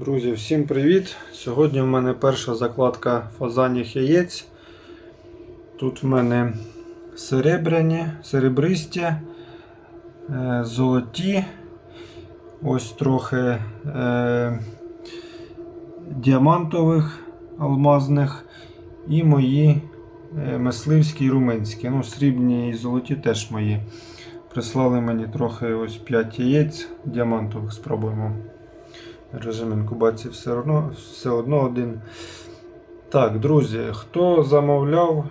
Друзі, всім привіт! Сьогодні в мене перша закладка фазаніх яєць. Тут в мене серебряні, серебристі, е, золоті, ось трохи е, діамантових алмазних і мої е, мисливські і румунські. Ну, срібні і золоті теж мої. Прислали мені трохи ось 5 яєць діамантових, спробуємо. Режим інкубації все одно, все одно один. Так, друзі, хто замовляв,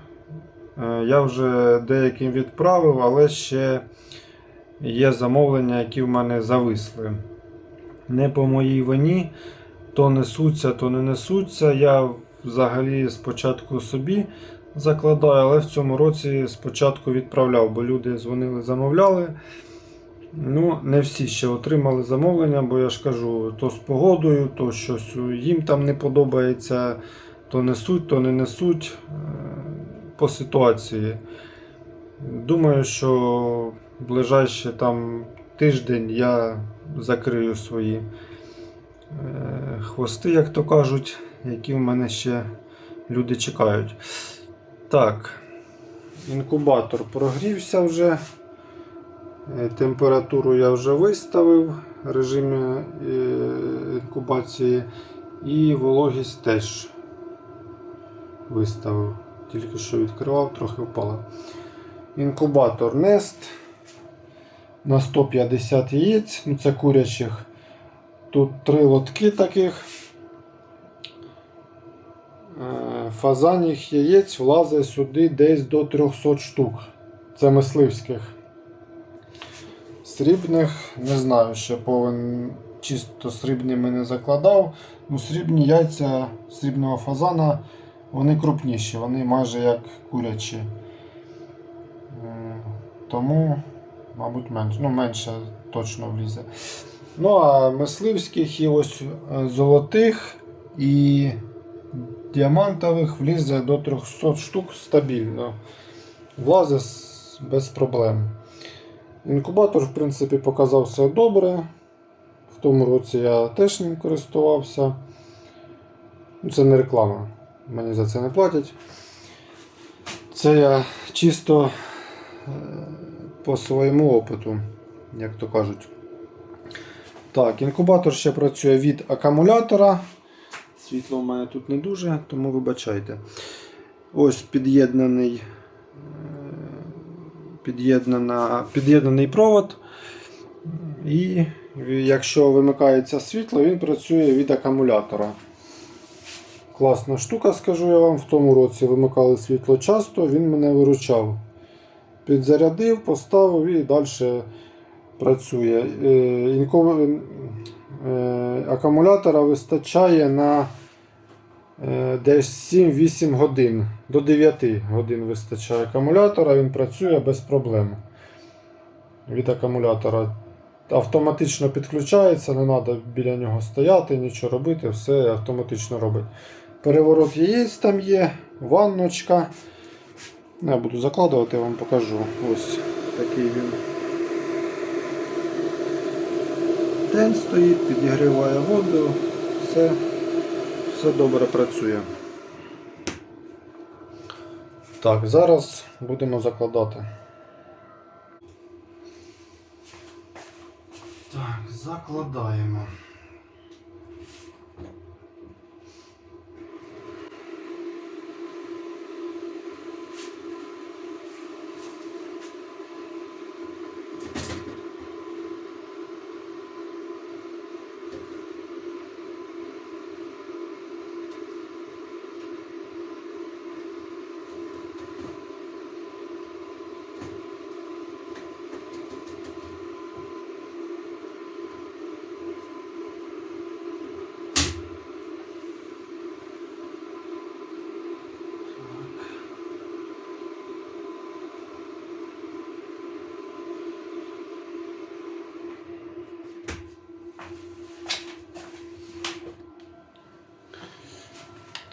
е, я вже деяким відправив, але ще є замовлення, які в мене зависли. Не по моїй вині, то несуться, то не несуться. Я взагалі спочатку собі закладаю, але в цьому році спочатку відправляв, бо люди дзвонили, замовляли. Ну, не всі ще отримали замовлення, бо я ж кажу, то з погодою, то щось їм там не подобається, то несуть, то не несуть е, по ситуації. Думаю, що ближайший там тиждень я закрию свої е, хвости, як то кажуть, які в мене ще люди чекають. Так, інкубатор прогрівся вже. Е, Температуру я вже виставив в режимі е, інкубації і вологість теж виставив. Тільки що відкривав, трохи впала. Інкубатор Nest на 150 яєць, ну це курячих. Тут три лотки таких. Е, Фазаніх яєць влазить сюди десь до 300 штук. Це мисливських. Срібних не знаю, ще повен чисто срібними не закладав. Ну, Срібні яйця срібного фазана вони крупніші, вони майже як курячі. Е, Тому, мабуть, менше. Ну, менше точно влізе. Ну, а мисливських і ось е, золотих і діамантових влізе до 300 штук стабільно. Влазить без проблем. Інкубатор, в принципі, показав все добре. В тому році я теж ним користувався. Ну, Це не реклама, мені за це не платять. Це я чисто е, по своєму опиту, як то кажуть. Так, інкубатор ще працює від акумулятора. Світло в мене тут не дуже, тому вибачайте. Ось під'єднаний під'єднана, під'єднаний провод. І якщо вимикається світло, він працює від акумулятора. Класна штука, скажу я вам. В тому році вимикали світло часто, він мене виручав. Підзарядив, поставив і далі працює. Е, е, Акумулятора вистачає на десь 7-8 годин. До 9 годин вистачає акумулятора, він працює без проблем. Від акумулятора автоматично підключається, не треба біля нього стояти, нічого робити, все автоматично робить. Переворот яєць там є, ванночка. Я буду закладувати, я вам покажу. Ось такий він. День стоїть, підігріває воду, все все добре працює. Так, зараз будемо закладати. Так, закладаємо.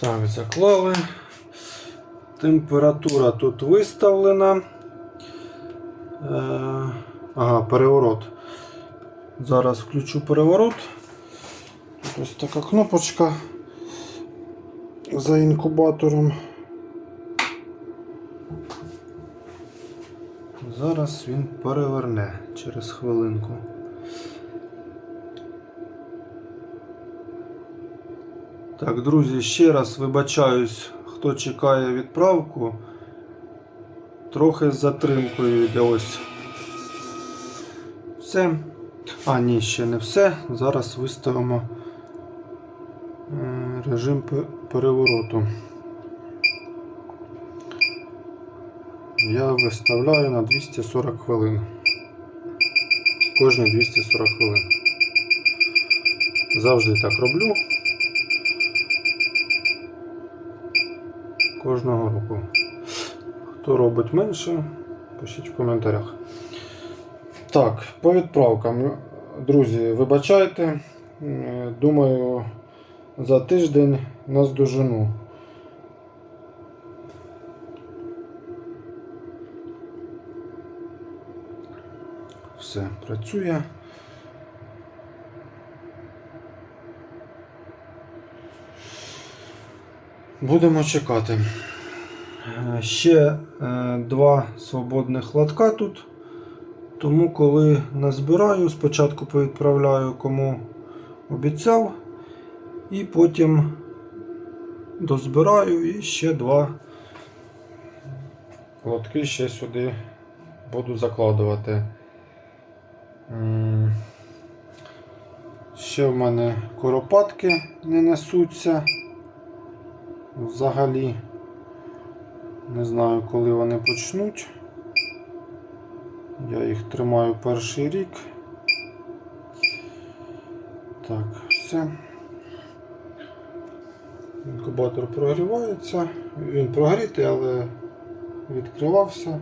Так, заклали. Температура тут виставлена. Е, ага, переворот. Зараз включу переворот. Тут Ось така кнопочка за інкубатором. Зараз він переверне через хвилинку. Так, друзі, ще раз вибачаюсь, хто чекає відправку. Трохи з затримкою йде ось. Все. А, ні, ще не все. Зараз виставимо режим перевороту. Я виставляю на 240 хвилин. Кожні 240 хвилин. Завжди так роблю. Кожного року. Хто робить менше, пишіть в коментарях. Так, по відправкам. Друзі, вибачайте. Думаю, за тиждень наздожену. Все, працює. Будемо чекати. Е, Ще е, два свободних лотка тут. Тому, коли назбираю, спочатку повідправляю кому обіцяв, і потім дозбираю і ще два лотки ще сюди буду закладувати. Ще в мене коропатки не несуться. Взагалі. Не знаю, коли вони почнуть. Я їх тримаю перший рік. Так, все. Інкубатор прогрівається. Він прогрітий, але відкривався.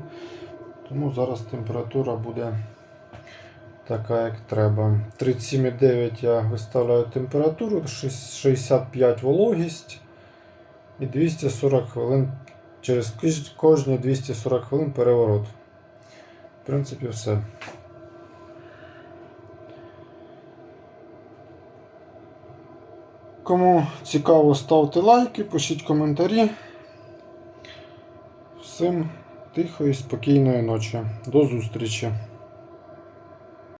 Тому зараз температура буде така, як треба. 37,9 я виставляю температуру, 65 вологість і 240 хвилин. Через кожні 240 хвилин переворот. В принципі, все. Кому цікаво, ставте лайки, пишіть коментарі. Всім тихої, спокійної ночі. До зустрічі!